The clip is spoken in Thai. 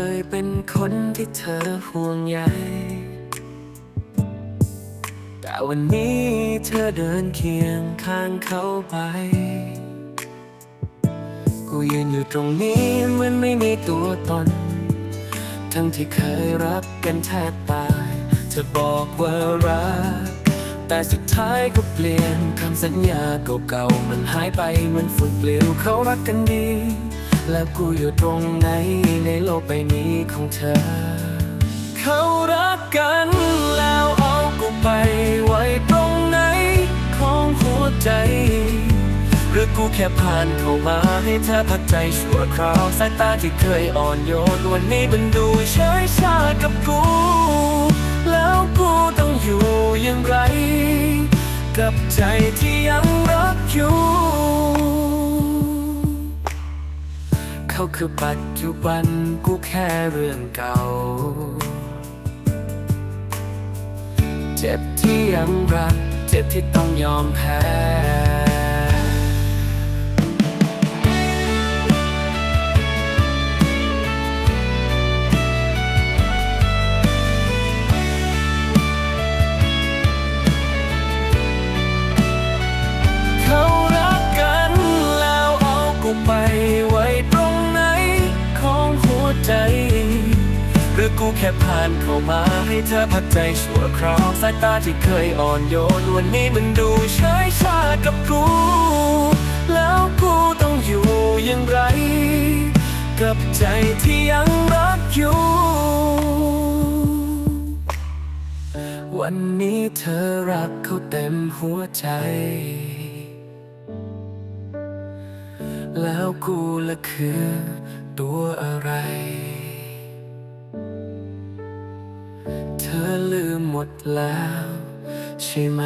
คยเป็นคนที่เธอห่วงใยแต่วันนี้เธอเดินเคียงข้างเขาไป กูยืนอยู่ตรงนี้เหมันไม่มีตัวตน ทั้งที่เคยรักกันแทบตาย เธอบอกว่ารัก แต่สุดท้ายก็เปลี่ยนคำสัญญาเก่าๆมันหายไปเหมันฝุ่นเปลวเขารักกันดี แล้วกูอยู่ตรงไหนในโลกใบนี้ของเธอ เขารักกันแล้วเอากูไปไว้ตรงไหนของหัวใจ หรือกูแค่ผ่านเข้ามาให้เธอพักใจชั่วคราวสายตาที่เคยอ่อนโยนวันนี้มันดูเฉยชากับกู แล้วกูต้องอยู่อย่างไร กับใจที่ยังรักอยู่ เขาคือปัจจุบันกูแค่เรื่องเก่า เจ็บที่ยังรัก เจ็บที่ต้องยอมแพ้ กูแค่ผ่านเข้ามาให้เธอพักใจชั่วคราวสายตาที่เคยอ่อนโยนวันนี้มันดูเฉยชากับกู แล้วกูต้องอยู่อย่างไร กับใจที่ยังรักอยู่ วันนี้เธอรักเขาเต็มหัวใจแล้วกูละคือตัวอะไร ธอลืมหมดแล้ว ใช่ไหม